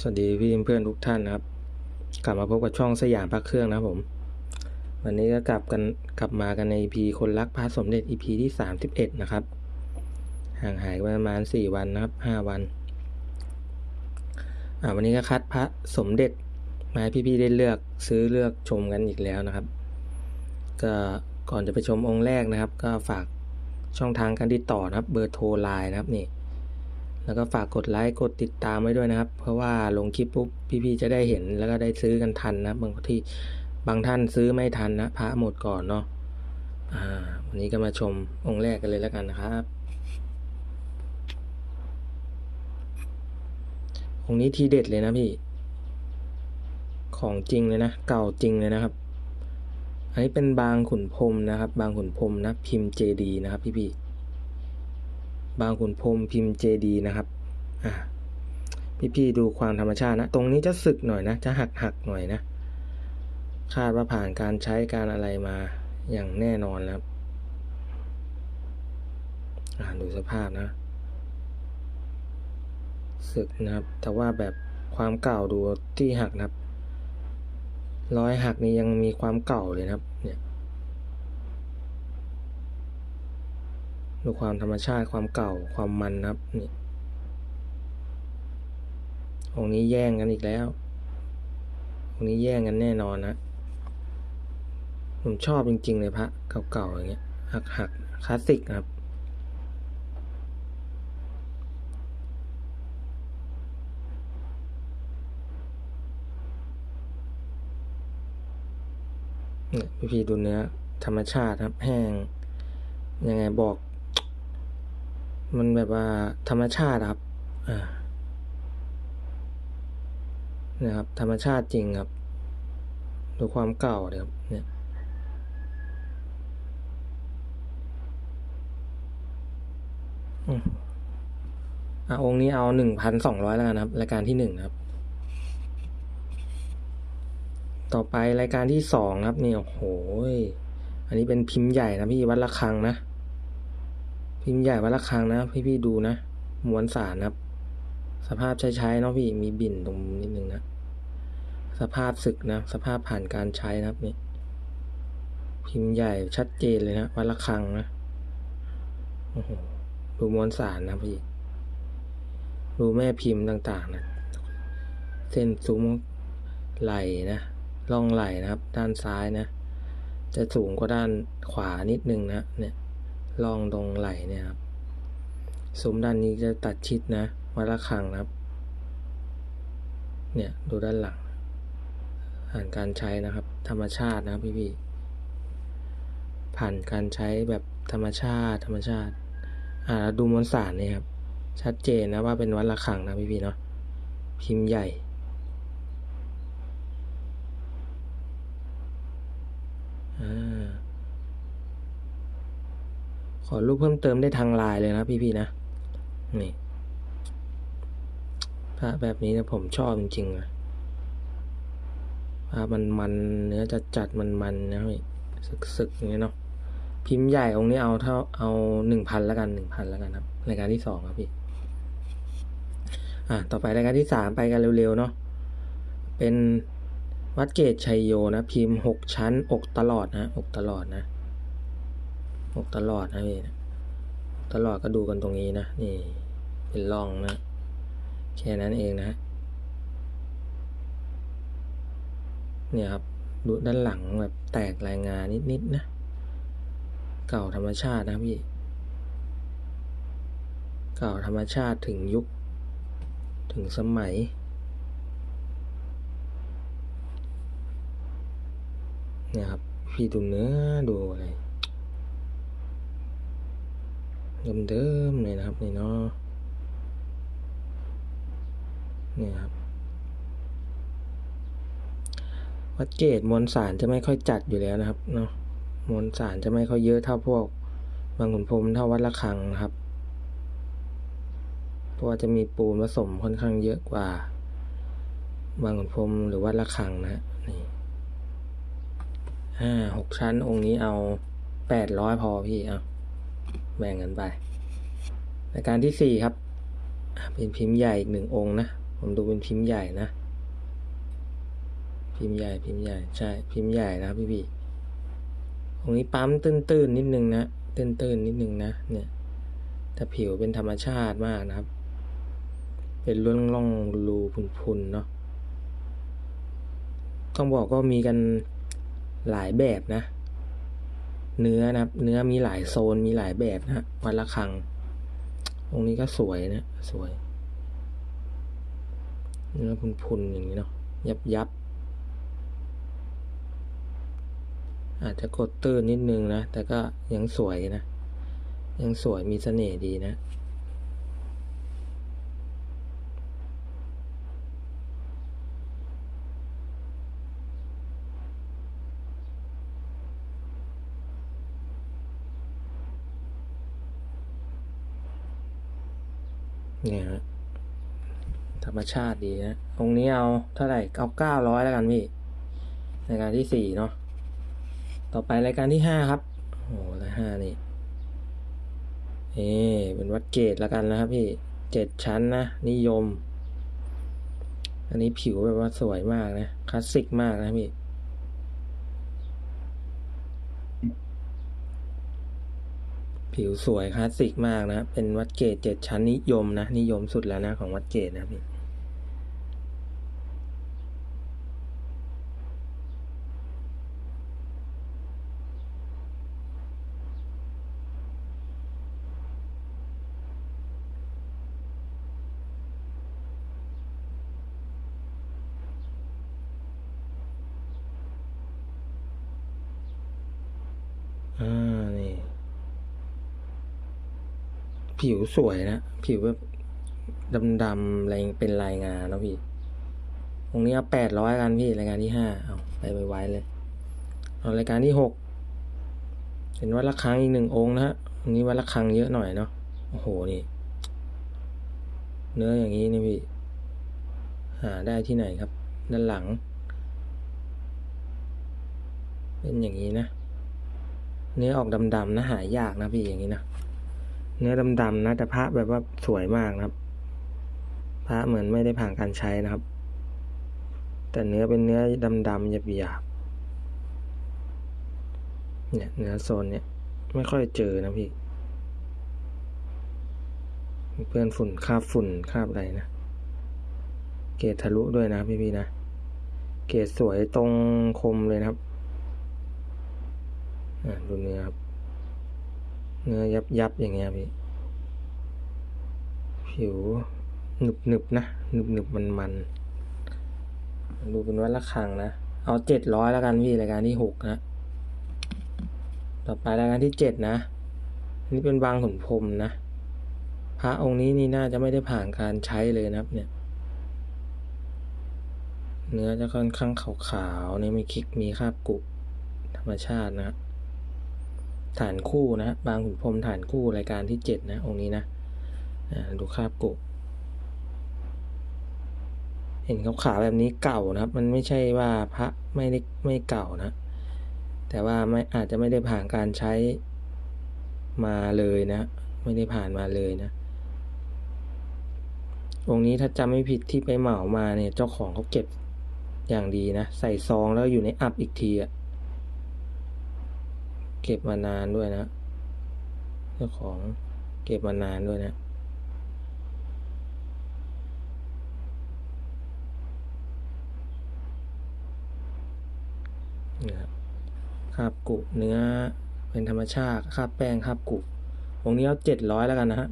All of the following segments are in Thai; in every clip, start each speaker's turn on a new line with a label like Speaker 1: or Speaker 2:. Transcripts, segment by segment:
Speaker 1: สวัสดีพี่เพื่อนทุกท่านนะครับ กลับมาพบกับช่องสยามพระเครื่องนะผม วันนี้ก็กลับกันกลับมากันใน EP คนรักพระสมเด็จ EP ที่สามสิบเอ็ดนะครับ ห่างหายไปประมาณสี่วันนะครับห้าวัน อ่าวันนี้ก็คัดพระสมเด็จมาให้พี่ๆได้เลือกซื้อเลือกชมกันอีกแล้วนะครับ ก็ก่อนจะไปชมองค์แรกนะครับ ก็ฝากช่องทางการติดต่อนะครับ เบอร์โทรไลน์นะครับนี่ แล้วก็ฝากกดไลค์กดติดตามไว้ด้วยนะครับ เพราะว่าลงคลิปปุ๊บพี่ๆจะได้เห็นแล้วก็ได้ซื้อกันทันนะบางที่บางท่านซื้อไม่ทันนะพระหมดก่อนเนาะอ่าวันนี้ก็มาชมองค์แรกกันเลยแล้วกันนะครับองค์นี้ทีเด็ดเลยนะพี่ ของจริงเลยนะ เก่าจริงเลยนะครับ อันนี้เป็นบางขุนพรมนะครับ บางขุนพรมนะ พิมพ์เจดีนะครับพี่ๆ บางขุนพรมพิมพ์เจดีนะครับอ่าพี่ๆดูความธรรมชาตินะ ตรงนี้จะสึกหน่อยนะ จะหักหักหน่อยนะ คาดว่าผ่านการใช้การอะไรมาอย่างแน่นอนนะครับอ่าดูสภาพนะ สึกนะครับ แต่ว่าแบบความเก่าดูที่หักนะครับรอยหักนี่ยังมีความเก่าเลยนะครับ เนี่ย ดูความธรรมชาติความเก่าความมันนะครับนี่องนี้แย่งกันอีกแล้วองนี้แย่งกันแน่นอนนะผมชอบจริง ๆ เลยพระเก่าๆอย่างเงี้ยหักหักคลาสสิกครับเนี่ยพี่พีดูเนื้อธรรมชาติครับแห้ง ยังไงบอก มันแบบว่าธรรมชาติครับอ่านี่ยครับ ธรรมชาติจริงครับ ดูความเก่าเลยครับเนี่ยอะองค์นี้เอาหนึ่งพันสองร้อยแล้วกันครับ รายการที่หนึ่งครับ ต่อไปรายการที่สองครับนี่โอ้โห อันนี้เป็นพิมพ์ใหญ่นะพี่วัดระฆังนะ พิมพ์ใหญ่วัดระฆังนะพี่พี่ๆดูนะม้วลสารนะครับ สภาพใช้ๆเนาะพี่มีบิ่นตรงนิดนึงนะ สภาพศึกนะ สภาพผ่านการใช้นะครับนี่พิมพ์ใหญ่ชัดเจนเลยนะวัดระฆังนะโอ้โหดูม้วลสารนะพี่ดูแม่พิมพ์ต่างๆนะเส้นซุ้มไหลนะล่องไหลนะครับ ด้านซ้ายนะ จะสูงกว่าด้านขวานิดนึงนะเนี่ย ลองตรงไหลเนี่ยครับซุ้มด้านนี้จะตัดชิดนะวัดระฆังนะครับ เนี่ยดูด้านหลัง ผ่านการใช้นะครับ ธรรมชาตินะครับพี่พี่ๆผ่านการใช้แบบธรรมชาติ ธรรมชาติ อ่าดูมวลสารนี่ครับ ชัดเจนนะว่าเป็นวัดระฆังนะพี่พี่ๆเนาะพิมพ์ใหญ่ อ่า ขอรูปเพิ่มเติมได้ทางไลน์เลยนะพี่ๆนะ นี่พระแบบนี้นะผมชอบจริงๆเลยพระมันมันเนื้อจัดจัดมันมันนะพี่สึกๆอย่างเงี้ยเนาะพิมพ์ใหญ่องค์นี้เอาเท่าเอาหนึ่งพันแล้วกันหนึ่งพันแล้วกันครับรายการที่สองครับพี่ อ่าต่อไปรายการที่สามไปกันเร็วๆเนาะเป็นวัดเกตชัยโยนะ พิมพ์หกชั้นอกตลอดนะอกตลอดนะ อกตลอดนะพี่ตลอดก็ดูกันตรงนี้นะ นี่เป็นร่องนะ แค่นั้นเองนะ เนี่ยครับ ดูด้านหลังแบบแตกรายงานนิดๆนะ เก่าธรรมชาตินะพี่ เก่าธรรมชาติถึงยุค ถึงสมัยเนี่ยครับ พี่ดูเนื้อดูอะไร เดิมๆเลยนะครับนี่เนาะนี่ครับ วัดเกตมวลสารจะไม่ค่อยจัดอยู่แล้วนะครับเนาะมวลสารจะไม่ค่อยเยอะเท่าพวกบางขุนพรมเท่าวัดระฆังนะครับเพราะว่าจะมีปูนผสมค่อนข้างเยอะกว่า บางขุนพรมหรือวัดระฆังนะฮะนี่ห้าหกชั้นองค์นี้เอาแปดร้อยพอพี่เอา แบ่งกันไปรายการที่สี่ครับ เป็นพิมพ์ใหญ่อีกหนึ่งองค์นะ ผมดูเป็นพิมพ์ใหญ่นะ พิมพ์ใหญ่พิมพ์ใหญ่ใช่พิมพ์ใหญ่นะพี่พี่ตรงนี้ปั๊มตื้นๆนิดนึงนะตื้นๆนิดนึงนะเนี่ยแต่ผิวเป็นธรรมชาติมากนะครับ เป็นร่องร่องๆรูพุนๆเนาะต้องบอกก็มีกันหลายแบบนะ เนื้อนะครับ เนื้อมีหลายโซนมีหลายแบบนะวันละครัง ตรงนี้ก็สวยนะ สวย เนื้อพุนๆอย่างนี้เนาะยับยับอาจจะกดตื้นนิดนึงนะ แต่ก็ยังสวยนะ ยังสวยมีเสน่ห์ดีนะ เนี่ยฮะธรรมชาติดีนะตรงนี้เอาเท่าไหร่เอาเก้าร้อยแล้วกันพี่รายการที่สี่เนาะต่อไปรายการที่ห้าครับโอ้โหรายห้านี่เอ๊เป็นวัดเกตแล้วกันนะครับพี่เจ็ดชั้นนะ นิยม อันนี้ผิวแบบว่าสวยมากนะ คลาสสิกมากนะพี่ ผิวสวยคลาสสิกมากนะ เป็นวัดเกตเจ็ดชั้นนิยมนะ นิยมสุดแล้วนะของวัดเกตนะพี่อ่านี่ ผิวสวยนะ ผิวแบบดำๆอะไรเป็นลายงานนะพี่ ตรงนี้เอาแปดร้อยกันพี่ รายการที่ห้าเอาไปไว้เลยเอารายการที่หกเป็นวัดละครั้งอีกหนึ่งองค์นะฮะตรงนี้วัดละครั้งเยอะหน่อยเนาะโอ้โหนี่ เนื้ออย่างนี้นี่พี่ หาได้ที่ไหนครับ ด้านหลัง เป็นอย่างนี้นะ เนื้อออกดำๆนะหายากนะพี่อย่างนี้นะ เนื้อดำๆนะแต่พระแบบว่าสวยมากนะครับ พระเหมือนไม่ได้ผ่านการใช้นะครับ แต่เนื้อเป็นเนื้อดำๆหยาบๆเนี่ยเนื้อโซนเนี่ยไม่ค่อยเจอนะพี่เพื่อนฝุ่นคาบฝุ่นคาบอะไรนะ เกรดทะลุด้วยนะพี่ๆนะ เกรดสวยตรงคมเลยนะครับ อ่าดูเนื้อครับ เนื้อยับยับๆอย่างเงี้ยพี่ ผิวหนึบหนึบๆนะหนึบหนึบมันมันๆดูเป็นวัดละคังนะ เอาเจ็ดร้อยแล้วกันพี่รายการที่หกนะ ต่อไปรายการที่เจ็ดนะ นี่เป็นบางขุนพรมนะ พระองค์นี้นี่น่าจะไม่ได้ผ่านการใช้เลยนะครับ เนี่ย เนื้อจะค่อนข้างขาวๆนี่มีคลิกมีคราบกุธรรมชาตินะ ฐานคู่นะบางขุนพรมฐานคู่รายการที่เจ็ดนะองค์นี้นะดูคราบกุเห็นขาวๆแบบนี้เก่านะครับ มันไม่ใช่ว่าพระไม่ได้ไม่เก่านะ แต่ว่าไม่อาจจะไม่ได้ผ่านการใช้มาเลยนะ ไม่ได้ผ่านมาเลยนะองค์นี้ถ้าจำไม่ผิดที่ไปเหมามาเนี่ย เจ้าของเขาเก็บอย่างดีนะ ใส่ซองแล้วอยู่ในอับอีกทีอะ เก็บมานานด้วยนะ เจ้าของเก็บมานานด้วยนะนะครับคาบกุเนื้อเป็นธรรมชาติคาบแป้งคาบกุองค์นี้เอาเจ็ดร้อยแล้วกันนะฮะ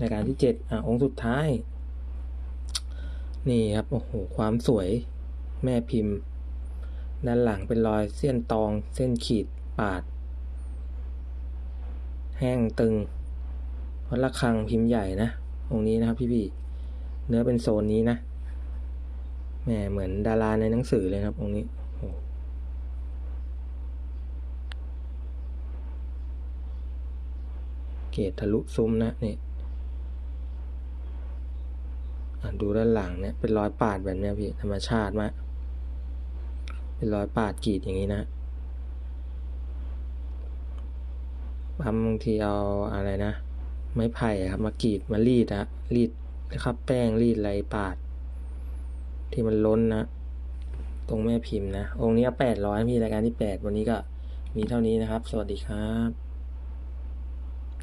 Speaker 1: รายการที่เจ็ดอะองค์สุดท้าย นี่ครับ โอ้โห ความสวยแม่พิมพ์ ด้านหลังเป็นรอยเส้นตอง เส้นขีดปาด แห้งตึงวัดระฆังพิมพ์ใหญ่นะองค์นี้นะครับพี่พี่เนื้อเป็นโซนนี้นะแหมเหมือนดาราในหนังสือเลยครับองค์นี้โอ้เกตทะลุซุ้มนะนี่ดูด้านหลังเนี่ยเป็นรอยปาดแบบเนี้ยพี่ธรรมชาติมาก เป็นรอยปาดกรีดอย่างนี้นะบางทีเอาอะไรนะ ไม้ไผ่ครับ มากรีดมารีดอะรีดนะครับแป้งรีดไรปาด ที่มันล้นนะตรงแม่พิมพ์นะ องค์นี้แปดร้อยพี่รายการที่แปดวันนี้ก็มีเท่านี้นะครับ สวัสดีครับ